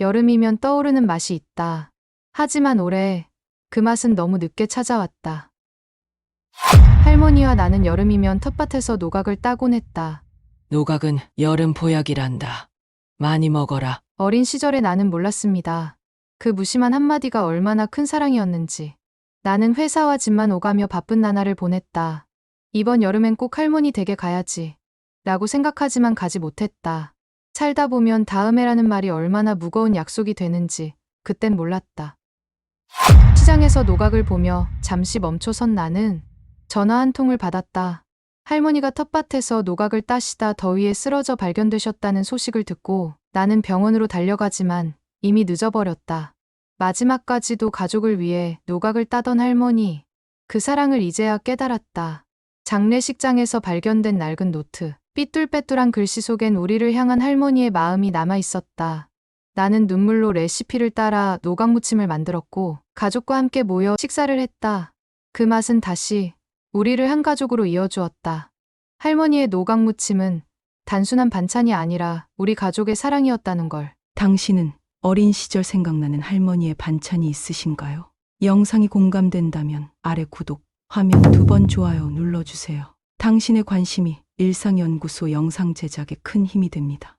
여름이면 떠오르는 맛이 있다. 하지만 올해 그 맛은 너무 늦게 찾아왔다. 할머니와 나는 여름이면 텃밭에서 노각을 따곤 했다. 노각은 여름 보약이란다. 많이 먹어라. 어린 시절에 나는 몰랐습니다. 그 무심한 한마디가 얼마나 큰 사랑이었는지. 나는 회사와 집만 오가며 바쁜 나날을 보냈다. 이번 여름엔 꼭 할머니 댁에 가야지. 라고 생각하지만 가지 못했다. 살다 보면 다음에라는 말이 얼마나 무거운 약속이 되는지 그땐 몰랐다. 시장에서 노각을 보며 잠시 멈춰선 나는 전화 한 통을 받았다. 할머니가 텃밭에서 노각을 따시다 더위에 쓰러져 발견되셨다는 소식을 듣고 나는 병원으로 달려가지만 이미 늦어버렸다. 마지막까지도 가족을 위해 노각을 따던 할머니. 그 사랑을 이제야 깨달았다. 장례식장에서 발견된 낡은 노트. 삐뚤빼뚤한 글씨 속엔 우리를 향한 할머니의 마음이 남아 있었다. 나는 눈물로 레시피를 따라 노각 무침을 만들었고 가족과 함께 모여 식사를 했다. 그 맛은 다시 우리를 한 가족으로 이어주었다. 할머니의 노각 무침은 단순한 반찬이 아니라 우리 가족의 사랑이었다는 걸. 당신은 어린 시절 생각나는 할머니의 반찬이 있으신가요? 영상이 공감된다면 아래 구독, 화면 두 번 좋아요 눌러주세요. 당신의 관심이 일상연구소 영상 제작에 큰 힘이 됩니다.